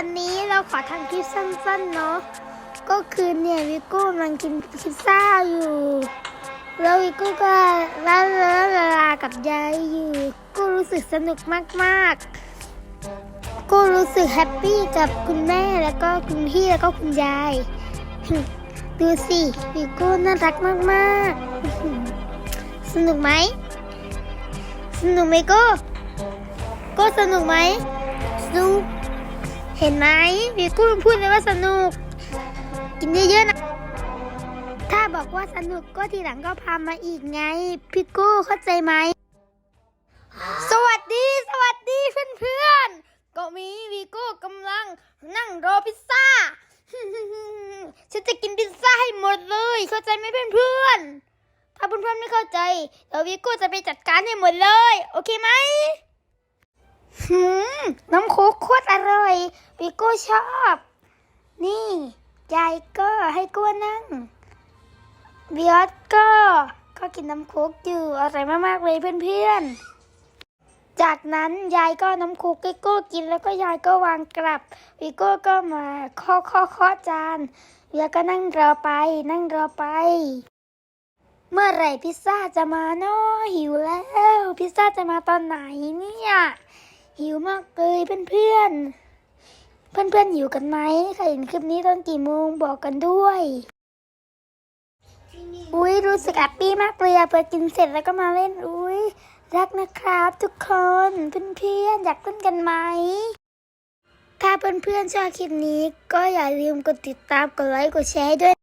วันนี้เราขอทำคลิปสั้นๆเนาะ ก็คือเนี่ยวิโก้กำลังกินพิซซ่าอยู่ แล้ววิโก้ก็ลาลาลาลากับยายอยู่ ก็รู้สึกสนุกมากๆ ก็รู้สึกแฮปปี้กับคุณแม่แล้วก็คุณพี่แล้วก็คุณยาย ดูสิวิโก้น่ารักมากๆ สนุกไหม สนุกไหมโก็ก็สนุกไหมสนุก เห็นไหมวิโก้พูดเลยว่าสนุก กินเยอะๆนะ ถ้าบอกว่าสนุกก็ทีหลังก็พามาอีกไง พี่โก้เข้าใจไหม สวัสดีสวัสดีเพื่อนๆ ก็มีวีโก้กำลังนั่งรอพิซซ่า ฉันจะกินพิซซ่าให้หมดเลย เข้าใจไหมเพื่อนๆ ถ้าเพื่อนๆไม่เข้าใจเดี๋ยววีโก้จะไปจัดการให้หมดเลย โอเคไหม น้ำโค้กโคตรอร่อยวีโก้ชอบ นี่ยายก็ให้ก้วนั่งบิออสก็ก็กินน้ำโค้กอยู่อร่อยมากๆเลยเพื่อนๆ จากนั้นยายก็น้ำโค้กให้โก้กินแล้วก็ยายก็วางกลับวิโก้ก็มาเคาะเคาะเคาะจานแล้วก็นั่งรอไป นั่งรอไป เมื่อไหร่พิซซ่าจะมาเนาะหิวแล้ว พิซซ่าจะมาตอนไหนเนี่ย หิวมากเลยเพื่อนๆเพื่อนๆอยู่กันไหมใครเห็นคลิปนี้ตอนกี่โมงบอกกันด้วย อุ้ยรู้สึกแฮปปี้มากเลยอะเปิดกินเสร็จแล้วก็มาเล่นอุ้ยรักนะครับ ทุกคนเพื่อนๆอนอยากเล่นกันไหมถ้าเพื่อนๆชอบคลิปนี้ ก็อย่าลืมกดติดตามกดไลค์กดแชร์ด้วย